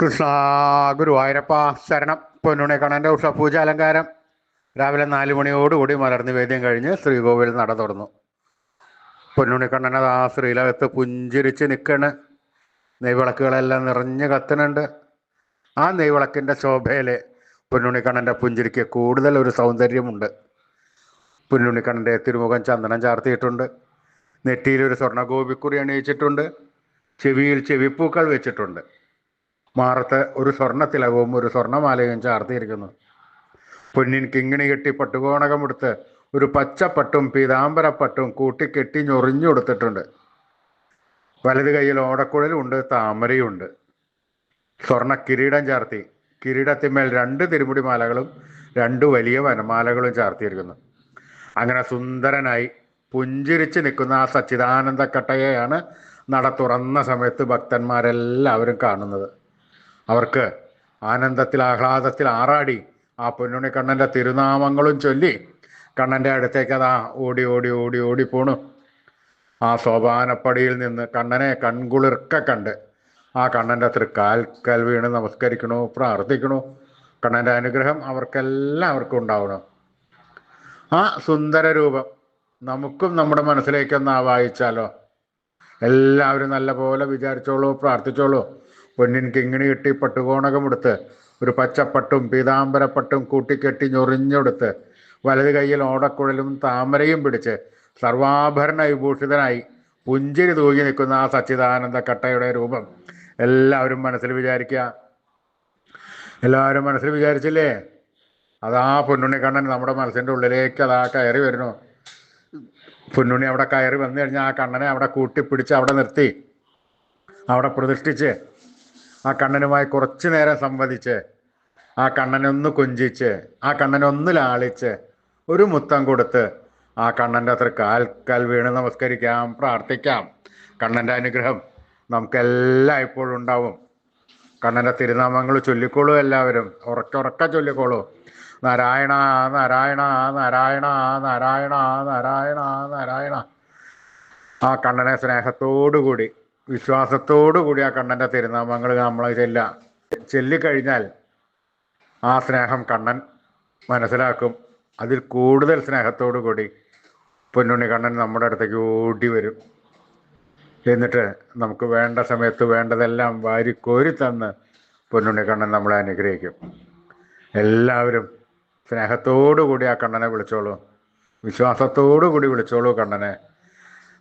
കൃഷ്ണ ഗുരുവായൂരപ്പ ശരണം പൊന്നുണി കണ്ണന്റെ ഉഷപൂജ അലങ്കാരം. രാവിലെ നാല് മണിയോടുകൂടി മലർന്ന് വേദ്യം കഴിഞ്ഞ് ശ്രീകോവിൽ നട തുറന്നു. കണ്ണനെ ആ ശ്രീലകത്ത് പുഞ്ചിരിച്ച് നിൽക്കണ് നെയ്വിളക്കുകളെല്ലാം നിറഞ്ഞു കത്തുന്നുണ്ട്. ആ നെയ്വിളക്കിന്റെ ശോഭയിൽ പൊന്നുണിക്കണ്ണന്റെ പുഞ്ചിരിക്ക് കൂടുതൽ ഒരു സൗന്ദര്യമുണ്ട്. പൊന്നുണിക്കണ്ണന്റെ തിരുമുഖം ചന്ദനം ചാർത്തിയിട്ടുണ്ട്. നെറ്റിയിൽ ഒരു സ്വർണ ഗോപിക്കുറി അണിയിച്ചിട്ടുണ്ട്. ചെവിയിൽ ചെവിപ്പൂക്കൾ വെച്ചിട്ടുണ്ട്. മാറത്ത് ഒരു സ്വർണത്തിലകവും ഒരു സ്വർണമാലയും ചാർത്തിയിരിക്കുന്നു. പൊന്നിൻ കിങ്ങിണി കെട്ടി പട്ടുകോണകമെടുത്ത് ഒരു പച്ചപ്പട്ടും പീതാംബരപ്പട്ടും കൂട്ടിക്കെട്ടി ഞൊറിഞ്ഞു കൊടുത്തിട്ടുണ്ട്. വലത് കൈയിൽ ഓടക്കുഴലുണ്ട് താമരയുണ്ട്. സ്വർണ കിരീടം ചാർത്തി കിരീടത്തിന്മേൽ രണ്ട് തിരുമുടി മാലകളും രണ്ട് വലിയ വനമാലകളും ചാർത്തിയിരിക്കുന്നു. അങ്ങനെ സുന്ദരനായി പുഞ്ചിരിച്ച് നിൽക്കുന്ന ആ സച്ചിദാനന്ദ കട്ടയെയാണ് നട തുറന്ന സമയത്ത് ഭക്തന്മാരെല്ലാവരും കാണുന്നത്. അവർക്ക് ആനന്ദത്തിൽ ആഹ്ലാദത്തിൽ ആറാടി ആ പൊന്നുണ്ണി കണ്ണന്റെ തിരുനാമങ്ങളും ചൊല്ലി കണ്ണന്റെ അടുത്തേക്ക് അതാ ഓടി ഓടി ഓടി ഓടി പോണു. ആ സോപാനപ്പടിയിൽ നിന്ന് കണ്ണനെ കൺകുളിർക്ക കണ്ട് ആ കണ്ണന്റെ തൃക്കാൽക്കൽ വീണ് നമസ്കരിക്കണു പ്രാർത്ഥിക്കണു. കണ്ണന്റെ അനുഗ്രഹം അവർക്കെല്ലാവർക്കും ഉണ്ടാവണം. ആ സുന്ദര രൂപം നമുക്കും നമ്മുടെ മനസ്സിലേക്കൊന്ന് ആവാഹിച്ചാലോ? എല്ലാവരും നല്ല പോലെ വിചാരിച്ചോളൂ പ്രാർത്ഥിച്ചോളൂ. പൊന്നിൻ കിങ്ങിണി കിട്ടി പട്ടുകോണകമെടുത്ത് ഒരു പച്ചപ്പട്ടും പീതാംബരപ്പട്ടും കൂട്ടിക്കെട്ടി ഞൊറിഞ്ഞെടുത്ത് വലത് കയ്യിൽ ഓടക്കുഴലും താമരയും പിടിച്ച് സർവാഭരണ വിഭൂഷിതനായി പുഞ്ചിരി തൂങ്ങി നിൽക്കുന്ന ആ സച്ചിദാനന്ദ കട്ടയുടെ രൂപം. എല്ലാവരും മനസ്സിൽ വിചാരിക്കുക. എല്ലാവരും മനസ്സിൽ വിചാരിച്ചില്ലേ? അതാ പൊന്നുണ്ണിക്കണ്ണൻ നമ്മുടെ മനസ്സിന്റെ ഉള്ളിലേക്ക് അതാ കയറി വരുന്നു. പൊന്നുണ്ണി അവിടെ കയറി വന്നു കഴിഞ്ഞാൽ ആ കണ്ണനെ അവിടെ കൂട്ടിപ്പിടിച്ച് അവിടെ നിർത്തി. അവിടെ പ്രതിഷ്ഠിച്ച് ആ കണ്ണനുമായി കുറച്ചു നേരം സംവദിച്ച് ആ കണ്ണനൊന്ന് കൊഞ്ചിച്ച് ആ കണ്ണനൊന്ന് ലാളിച്ച് ഒരു മുത്തം കൊടുത്ത് ആ കണ്ണന്റെ അത്ര കാൽക്കാൽ വീണ് നമസ്കരിക്കാം പ്രാർത്ഥിക്കാം. കണ്ണന്റെ അനുഗ്രഹം നമുക്കെല്ലാം ഇപ്പോഴും ഉണ്ടാവും. കണ്ണന്റെ തിരുനാമങ്ങൾ ചൊല്ലിക്കോളൂ എല്ലാവരും. ഉറക്കുറക്ക ഉറക്ക ചൊല്ലിക്കോളൂ. നാരായണ നാരായണ നാരായണ നാരായണ നാരായണ നാരായണ. ആ കണ്ണനെ സ്നേഹത്തോടുകൂടി വിശ്വാസത്തോടുകൂടി ആ കണ്ണന്റെ തിരുനാമങ്ങൾ നമ്മൾ ചെല്ല ചൊല്ലിക്കഴിഞ്ഞാൽ ആ സ്നേഹം കണ്ണൻ മനസ്സിലാക്കും. അതിൽ കൂടുതൽ സ്നേഹത്തോടു കൂടി പൊന്നുണ്ണി കണ്ണൻ നമ്മുടെ അടുത്തേക്ക് ഓടി വരും. എന്നിട്ട് നമുക്ക് വേണ്ട സമയത്ത് വേണ്ടതെല്ലാം വാരിക്കോരി തന്ന് പൊന്നുണ്ണി കണ്ണൻ നമ്മളെ അനുഗ്രഹിക്കും. എല്ലാവരും സ്നേഹത്തോടു കൂടി ആ കണ്ണനെ വിളിച്ചോളൂ. വിശ്വാസത്തോടു കൂടി വിളിച്ചോളൂ കണ്ണനെ.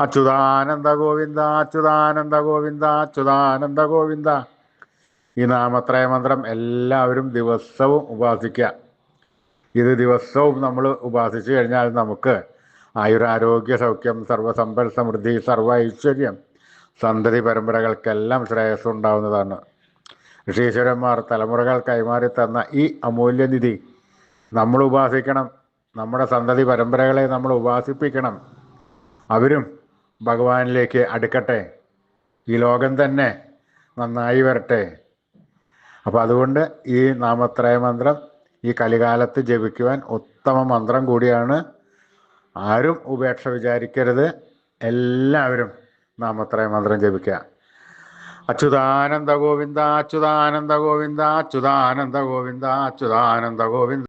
അച്യുതാനന്ദ ഗോവിന്ദ അച്യുതാനന്ദ ഗോവിന്ദ അച്യുതാനന്ദ ഗോവിന്ദ ഈ നാമത്രയ മന്ത്രം എല്ലാവരും ദിവസവും ഉപാസിക്കുക. ഇത് ദിവസവും നമ്മൾ ഉപാസിച്ചു കഴിഞ്ഞാൽ നമുക്ക് ആയുരാരോഗ്യ സൗഖ്യം സർവസമ്പൽ സമൃദ്ധി സർവ ഐശ്വര്യം സന്തതി പരമ്പരകൾക്കെല്ലാം ശ്രേയസ് ഉണ്ടാവുന്നതാണ്. ഋഷീശ്വരന്മാർ തലമുറകൾ കൈമാറി തന്ന ഈ അമൂല്യനിധി നമ്മൾ ഉപാസിക്കണം. നമ്മുടെ സന്തതി പരമ്പരകളെ നമ്മൾ ഉപാസിപ്പിക്കണം. അവരും ഭഗവാനിലേക്ക് അടുക്കട്ടെ. ഈ ലോകം തന്നെ നന്നായി വരട്ടെ. അപ്പോൾ അതുകൊണ്ട് ഈ നാമത്രയ മന്ത്രം ഈ കലികാലത്ത് ജപിക്കുവാൻ ഉത്തമ മന്ത്രം കൂടിയാണ്. ആരും ഉപേക്ഷ വിചാരിക്കരുത്. എല്ലാവരും നാമത്രയ മന്ത്രം ജപിക്കുക അച്യുതാനന്ദ ഗോവിന്ദ അച്യുതാനന്ദ ഗോവിന്ദ അച്യുതാനന്ദ ഗോവിന്ദ അച്യുതാനന്ദ ഗോവിന്ദ.